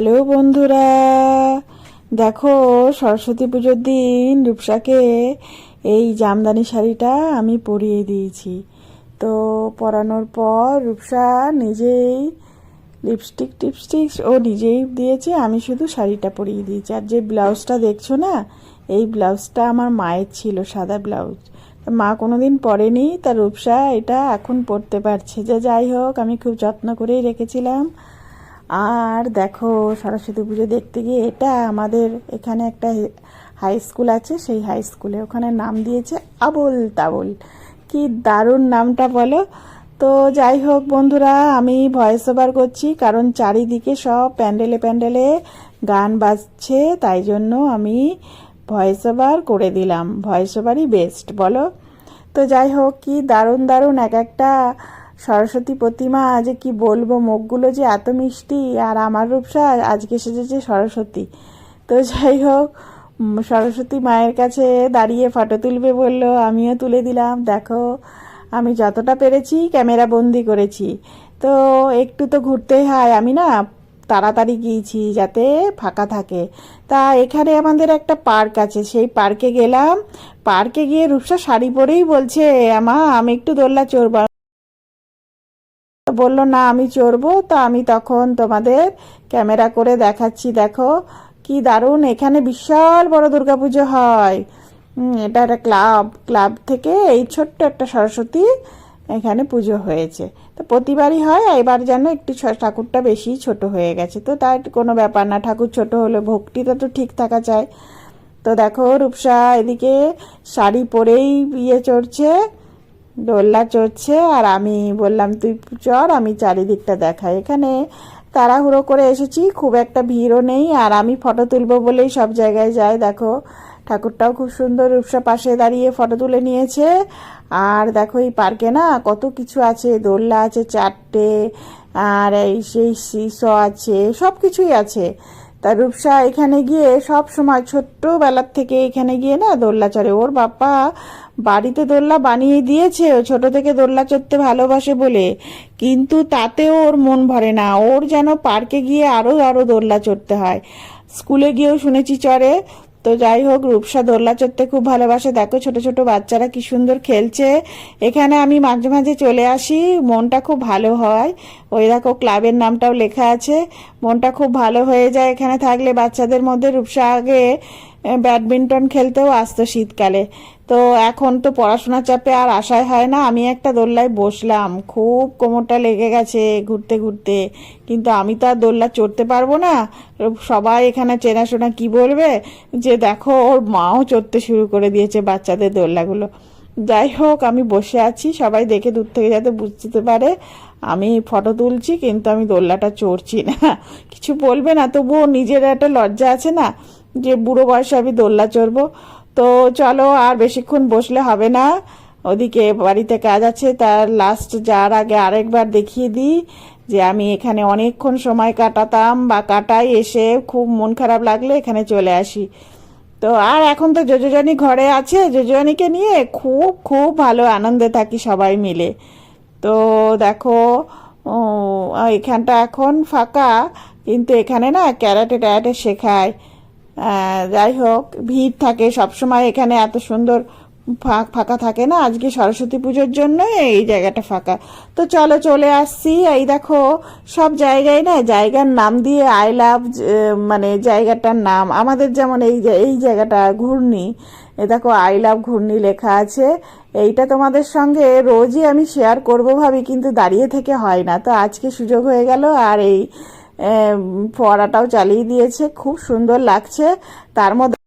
Hello বন্ধুরা, দেখো সরস্বতী পুজোর দিন রূপসাকে এই জামদানি শাড়িটা আমি পরিয়ে দিয়েছি। তো পরানোর পর রূপসা নিজেই লিপস্টিক টিপস্টিক ও নিজেই দিয়েছে, আমি শুধু শাড়িটা পরিয়ে দিয়েছি। আর যে ব্লাউজটা দেখছ না, এই ব্লাউজটা আমার মায়ের ছিল, সাদা ব্লাউজ। মা কোনোদিন পরেনি, তা রূপসা এটা এখন পরতে পারছে। যে যাই হোক, আমি খুব যত্ন করেই রেখেছিলাম। আর দেখো সরস্বতী পুজো দেখতে গিয়ে এটা আমাদের এখানে একটা হাই স্কুল আছে, সেই হাই স্কুলে ওখানে নাম দিয়েছে আবল তাবল। কি দারুণ নামটা বলো। তো যাই হোক বন্ধুরা, আমি ভয়েস ওভার করছি কারণ চারিদিকে সব প্যান্ডেলে প্যান্ডেলে গান বাজছে, তাই জন্য আমি ভয়েস ওভার করে দিলাম। ভয়েস ওভারই বেস্ট বলো। তো যাই হোক, কি দারুণ দারুণ এক একটা সরস্বতী প্রতিমা, যে কি বলব, মুখগুলো যে এত মিষ্টি, আর আমার রূপসা আজকে সেজেছে সরস্বতী। তো যাই হোক সরস্বতী মায়ের কাছে দাঁড়িয়ে ফটো তুলবে বলল, আমিও তুলে দিলাম, দেখো, আমি যতটা পেরেছি ক্যামেরা বন্দি করেছি। তো একটু তো ঘুরতেই হয়, আমি না তাড়াতাড়ি গিয়েছি যাতে ফাঁকা থাকে। তা এখানে আমাদের একটা পার্ক আছে, সেই পার্কে গেলাম। পার্কে গিয়ে রূপসা শাড়ি পরেই বলছে আমা আমি একটু দোল্লা চড়বো। বলল, না, আমি চড়বো। তো আমি তখন তোমাদের ক্যামেরা করে দেখাচ্ছি। দেখো, কি দারুণ! এখানে বিশাল বড় দুর্গাপুজো হয়। এটা একটা ক্লাব ক্লাব থেকে এই ছোট্ট একটা সরস্বতী এখানে পুজো হয়েছে। তো প্রতিবারই হয়, এবার যেন একটু ঠাকুরটা বেশি ছোট হয়ে গেছে। তো তার কোনো ব্যাপার না, ঠাকুর ছোট হলে ভক্তিটা তো ঠিক থাকা চাই তো দেখো, রূপসা এদিকে শাড়ি পরেই ইয়ে চড়ছে। দোল্লা চড়ছে আর আমি বললাম, তুই চড়, আমি চারিদিকটা দেখাই। এখানে তাড়াহুড়ো করে এসেছি, খুব একটা ভিড়ও নেই আর আমি ফটো তুলবো বলেই সব জায়গায় যাই। দেখো, ঠাকুরটাও খুব সুন্দর রূপসা পাশে দাঁড়িয়ে ফটো তুলে নিয়েছে। আর দেখো, এই পার্কে না কত কিছু আছে, দোল্লা আছে, চারটে, আর এই সেই শিস আছে সব কিছুই আছে। তা রূপসা এখানে গিয়ে সব সময় ছোট্টবেলার থেকে এখানে গিয়ে না দোল্লা চড়ে। ওর বাপ্পা বাড়িতে দোল্লা বানিয়ে দিয়েছে, ও ছোট থেকে দোল্লা চড়তে ভালোবাসে বলে। কিন্তু তাতেও ওর মন ভরে না। ওর যেন পার্কে গিয়ে আরও আরও দোল্লা চড়তে হয়। স্কুলে গিয়েও শুনেছি চড়ে। তো যাই হোক, রূপসা দোল্লা চড়তে খুব ভালোবাসে। দেখো ছোট ছোট বাচ্চারা কি সুন্দর খেলছে। এখানে আমি মাঝে মাঝে চলে আসি, মনটা খুব ভালো হয়। ওই দেখো, ক্লাবের নামটাও লেখা আছে। মনটা খুব ভালো হয়ে যায় এখানে থাকলে বাচ্চাদের মধ্যে। রূপসা আগে ব্যাডমিন্টন খেলতেও আসতো শীতকালে। তো এখন তো পড়াশোনার চাপে আর আশায় হয় না। আমি একটা দোল্লায় বসলাম। খুব কোমরটা লেগে গেছে ঘুরতে ঘুরতে। কিন্তু আমি তো আর দোল্লা চড়তে পারব না। সবাই এখানে চেনাশোনা কি বলবে? যে দেখো, ওর মাও চড়তে শুরু করে দিয়েছে বাচ্চাদের দোল্লাগুলো। যাই হোক, আমি বসে আছি। সবাই দেখে দূর থেকে যাতে বুঝতে পারে। আমি ফটো তুলছি, কিন্তু আমি দোল্লাটা চড়ছি না। কিছু বলবে না, তবুও নিজের একটা লজ্জা আছে না। যে বুড়ো বয়সে আমি দোল্লা চড়বো। তো চলো, আর বেশিক্ষণ বসলে হবে না। ওদিকে বাড়িতে কাজ আছে, তার লাস্ট যাওয়ার আগে আরেকবার দেখিয়ে দিই যে আমি এখানে অনেকক্ষণ সময় কাটাতাম বা কাটাই, এসে খুব মন খারাপ লাগলে এখানে চলে আসি। তো আর এখন তো যোজনী ঘরে আছে যোজনীকে নিয়ে খুব খুব ভালো আনন্দে থাকি সবাই মিলে। তো দেখো এখানটা এখন ফাঁকা, কিন্তু এখানে না ক্যারাটে ট্যারাটে শেখায়। যাই হোক, ভিড় থাকে, সবসময় এখানে এত সুন্দর ফাঁক- ফাঁকা থাকে না। আজকে সরস্বতী পুজোর জন্য এই জায়গাটা ফাঁকা। তো চলো চলে আসছি। এই দেখো, সব জায়গায় না, জায়গার নাম দিয়ে আই লাভ মানে জায়গাটার নাম। আমাদের যেমন এই এই জায়গাটা ঘূর্ণি। এ দেখো, আই লাভ ঘূর্ণি লেখা আছে। এইটা তোমাদের সঙ্গে রোজই আমি শেয়ার করব ভাবি, কিন্তু দাঁড়িয়ে থেকে হয় না। তো আজকে সুযোগ হয়ে গেল, আর এই ফোয়ারাটাও চালিয়ে দিয়েছে। খুব সুন্দর লাগছে। তার মধ্যে